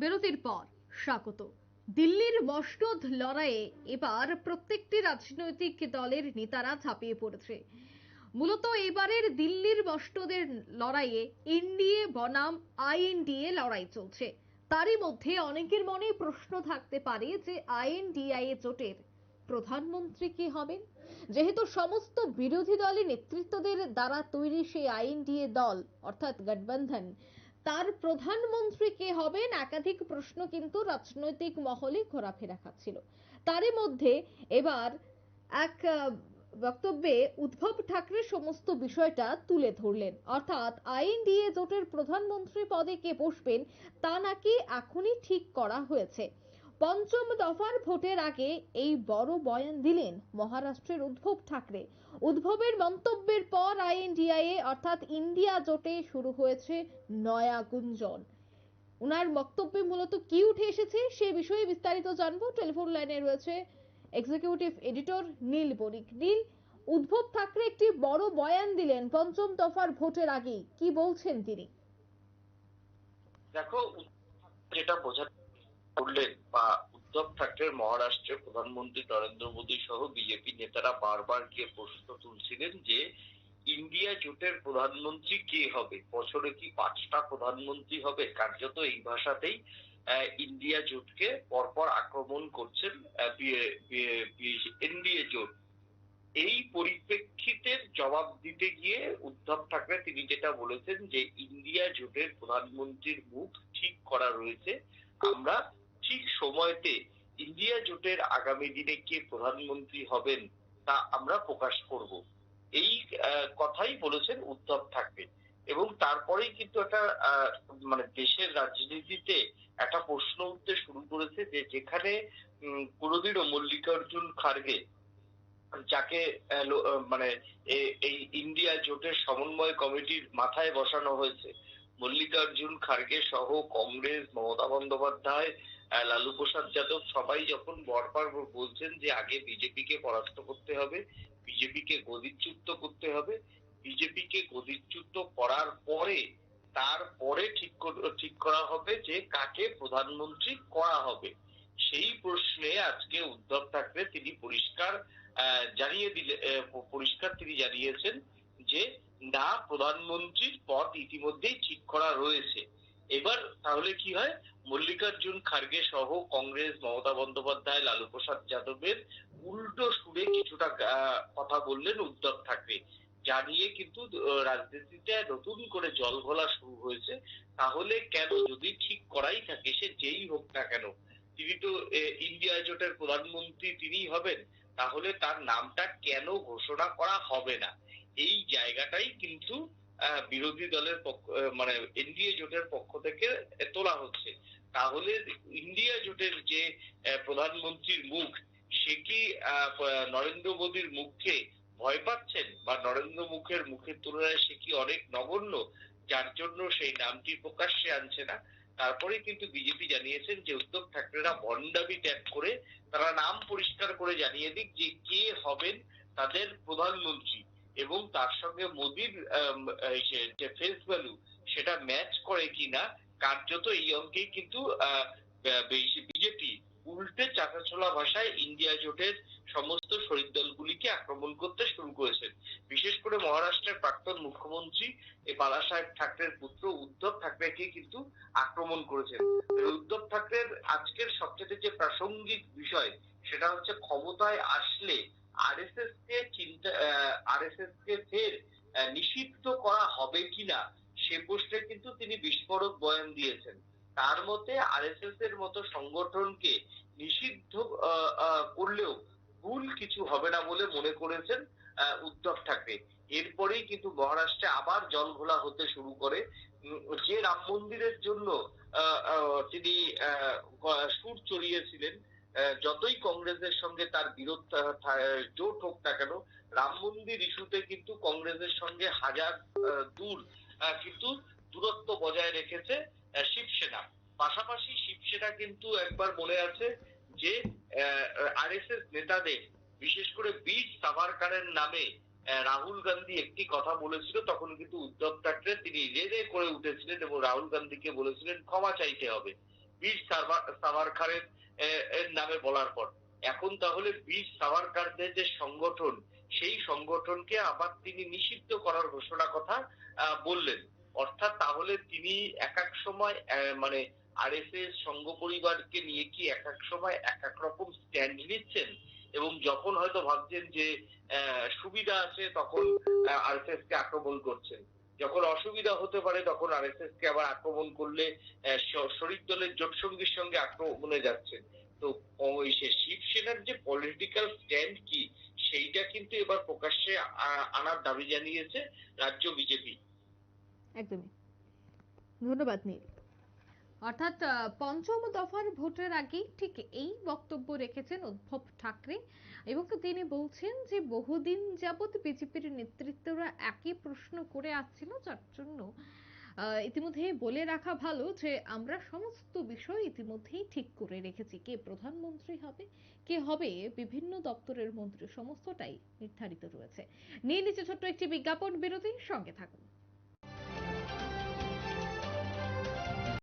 বিরতির পর স্বাগত। দিল্লির মসনদ লড়াইয়ে এবার প্রত্যেকটি রাজনৈতিক দলের নেতারা ঝাঁপিয়ে পড়েছে। মূলত এবারের দিল্লির মসনদের লড়াইয়ে এনডিএ বনাম, আইএনডিএ লড়াই চলছে। তারই মধ্যে অনেকের মনে প্রশ্ন থাকতে পারে যে আইএনডিআইএ জোটের প্রধানমন্ত্রী কি হবেন? যেহেতু সমস্ত বিরোধী দলের নেতৃত্বদের দ্বারা তৈরি সেই আইএনডিএ দল, অর্থাৎ গঠবন্ধন তার প্রধানমন্ত্রী কে হবেন? একাধিক প্রশ্ন কিন্তু রাজনৈতিক মহলে ঘোরাফেরা খাচ্ছিল। তারই মধ্যে এবার এক বক্তব্যে উদ্ধব ঠাকরে সমস্ত বিষয়টা তুলে ধরলেন। অর্থাৎ আইন আইএনডিএ জোটের প্রধানমন্ত্রী পদে কে বসবেন তা নাকি এখনই ঠিক করা হয়েছে। পঞ্চম দফার ভোটের আগে এই বড় বয়ান দিলেন মহারাষ্ট্রের উদ্ধব ঠাকরে। উদ্ভবের মন্তব্যের পর আইএনডিআইএ, অর্থাৎ ইন্ডিয়া জোটে শুরু হয়েছে নয়া গুঞ্জন। উনার বক্তব্যে মূলত কি উঠে এসেছে সে বিষয়ে বিস্তারিত জানব। টেলিফোন লাইনে রয়েছে এক্সিকিউটিভ এডিটর নীল বণিক। নীল, উদ্ধব ঠাকরে একটি বড় বয়ান দিলেন পঞ্চম দফার ভোটের আগে কি বলছেন তিনি? দেখো যেটা বোঝা করলেন বা উদ্ধব ঠাকরের মহারাষ্ট্রের প্রধানমন্ত্রী নরেন্দ্র মোদী সহ বিজেপি নেতারা বারবার গিয়ে প্রশ্ন তুলছিলেন যে ইন্ডিয়া জোটের প্রধানমন্ত্রী কে হবে? বছরে কি পাঁচটা প্রধানমন্ত্রী হবে? কার্যত এই ভাষাতেই ইন্ডিয়া জোটকে পরপর আক্রমণ করছেন এনডিএ জোট। এই পরিপ্রেক্ষিতের জবাব দিতে গিয়ে উদ্ধব ঠাকরে তিনি যেটা বলেছেন যে, ইন্ডিয়া জোটের প্রধানমন্ত্রীর মুখ ঠিক করা রয়েছে। আমরা ঠিক সময়তে ইন্ডিয়া জোটের আগামী দিনে কে প্রধানমন্ত্রী হবেন তা আমরা প্রকাশ করব। এই কথাই বলেছেন উদ্ধব ঠাকরে। এবং তারপরেই কিন্তু একটা মানে দেশের রাজনীতিতে একটা প্রশ্ন উঠতে শুরু করেছে যে যেখানে কোনোদিনও মল্লিকার্জুন খার্গে যাকে মানে এই ইন্ডিয়া জোটের সমন্বয় কমিটির মাথায় বসানো হয়েছে, মল্লিকার্জুন খার্গে সহ কংগ্রেস, মমতা বন্দ্যোপাধ্যায় লালু প্রসাদ যাদব সবাই যখন বরবার বলছেন যে আগে বিজেপিকে পরাস্ত করতে হবে, বিজেপিকে গদিচ্যুত করতে হবে, বিজেপিকে গদিচ্যুত করার পরে, তারপরে ঠিক ঠিক করা হবে যে কাকে প্রধানমন্ত্রী করা হবে। সেই প্রশ্নে আজকে উদ্ধব ঠাকরে তিনি পরিষ্কার জানিয়ে দিলে পরিষ্কার তিনি জানিয়েছেন যে না, প্রধানমন্ত্রীর পদ ইতিমধ্যেই ঠিক করা রয়েছে। এবার তাহলে কি হয়? মল্লিকার্জুন খার্গে সহ কংগ্রেস মমতা বন্দ্যোপাধ্যায়, লালু প্রসাদ যাদবের উল্টো সুরে কিছুটা কথা বললেন উদ্ধব ঠাকরে। জানিয়ে কিন্তু রাজনীতিতে নতুন করে জল ঘোলা শুরু হয়েছে। তাহলে কেন যদি ঠিক করাই থাকে, সে যেই হোক না কেন, তিনি তো ইন্ডিয়া জোটের প্রধানমন্ত্রী তিনিই হবেন, তাহলে তার নামটা কেন ঘোষণা করা হবে না? এই জায়গাটাই কিন্তু বিরোধী দলের পক্ষ মানে এনডিএ জোটের পক্ষ থেকে তোলা হচ্ছে। তাহলে ইন্ডিয়া জোটের যে প্রধানমন্ত্রীর মুখ, সে কি নরেন্দ্র মোদীর মুখকে ভয় পাচ্ছেন? বা নরেন্দ্র মুখের মুখের তুলনায় সে কি অনেক নগণ্য? যার জন্য সেই নামটি প্রকাশ্যে আনছে না। তারপরে কিন্তু বিজেপি জানিয়েছেন যে উদ্ধব ঠাকরেরা ভণ্ডামি ত্যাগ করে তারা নাম পরিষ্কার করে জানিয়ে দিক যে কে হবেন তাদের প্রধানমন্ত্রী। এবং তার সঙ্গে মোদির যে- ফেস ভ্যালু সেটা ম্যাচ করে কিনা, কার্যত এই অঙ্কেই কিন্তু বিজেপি উল্টে চাকাছোলা ভাষায় ইন্ডিয়া জোটের সমস্ত শরিক দলগুলিকে আক্রমণ করতে শুরু করেছেন বিশেষ করে মহারাষ্ট্রের প্রাক্তন মুখ্যমন্ত্রী, এ বালা সাহেব ঠাকরের পুত্র উদ্ধব ঠাকরেকে কিন্তু আক্রমণ করেছেন। উদ্ধব ঠাকরের আজকের সবচেয়ে যে প্রাসঙ্গিক বিষয়, সেটা হচ্ছে ক্ষমতায় আসলে আরএসএস কে চিন্তা আরএসএস কে ফের নিষিদ্ধ করা হবে কিনা, সে প্রশ্নে কিন্তু তিনি বিস্ফোরক বয়ান দিয়েছেন। তার মতে আরএসএস এর মতো সংগঠনকে নিষিদ্ধ করলেও ভুল কিছু হবে না বলে মনে করেছেন উদ্ধব ঠাকরে। এরপরেই কিন্তু মহারাষ্ট্রে আবার জল ঘোলা হতে শুরু করে। যে রাম মন্দিরের জন্য তিনি সুর চড়িয়েছিলেন যতই কংগ্রেসের সঙ্গে তার বিরোধ জোট হোক না কেন, রাম মন্দির ইস্যুতে কিন্তু কংগ্রেসের সঙ্গে হাজার দূর কিন্তু দূরত্ব বজায় রেখেছে শিবসেনা। পাশাপাশি শিবসেনা কিন্তু একবার মনে আছে যে আরএসএস নেতাদের, বিশেষ করে বীর সাভারকারের নামে রাহুল গান্ধী একটি কথা বলেছিল, তখন কিন্তু উদ্ধব ঠাকরে তিনি রেড়ে করে উঠেছিলেন এবং রাহুল গান্ধীকে বলেছিলেন, ক্ষমা চাইতে হবে। বীর সাভার- সাভারকারের এর নামে বলার পর। এখন তাহলে বীর সাভারকারদের যে সংগঠন, সেই সংগঠনকে আবার তিনি নিষিদ্ধ করার ঘোষণা কথা বললেন। অর্থাৎ তাহলে তিনি এক এক সময় মানে আরএসএস সংঘ পরিবারকে নিয়ে কি এক এক সময় এক এক রকম স্ট্যান্ড নিচ্ছেন? এবং যখন হয়তো ভাবছেন যে সুবিধা আছে, তখন আরএসএস কে আক্রমণ করছেন। যখন অসুবিধা হতে পারে, তখন আর এস কে আবার আক্রমণ করলে শরিক দলের জোটসঙ্গীর সঙ্গে আক্রমণে যাচ্ছে। তো ওই সে শিবসেনার যে পলিটিক্যাল স্ট্যান্ড কি, সেইটা কিন্তু এবার প্রকাশ্যে আনার দাবি জানিয়েছে রাজ্য বিজেপি। একদমই। ধন্যবাদ নীল। অর্থাৎ পঞ্চম দফার ভোটের আগেই ঠিক এই বক্তব্য রেখেছেন উদ্ধব ঠাকরে এবং তিনি বলছেন যে বহুদিন যাবৎ বিজেপির নেতৃত্বরা একই প্রশ্ন করে আসছিল, যার জন্য ইতিমধ্যে বলে রাখা ভালো যে আমরা সমস্ত বিষয় ইতিমধ্যেই ঠিক করে রেখেছি। কে প্রধানমন্ত্রী হবে, কে হবে, বিভিন্ন দপ্তরের মন্ত্রী, সমস্তটাই নির্ধারিত রয়েছে। নিয়ে নিচে ছোট্ট একটি বিজ্ঞাপন বিরতি, সঙ্গে থাকুন।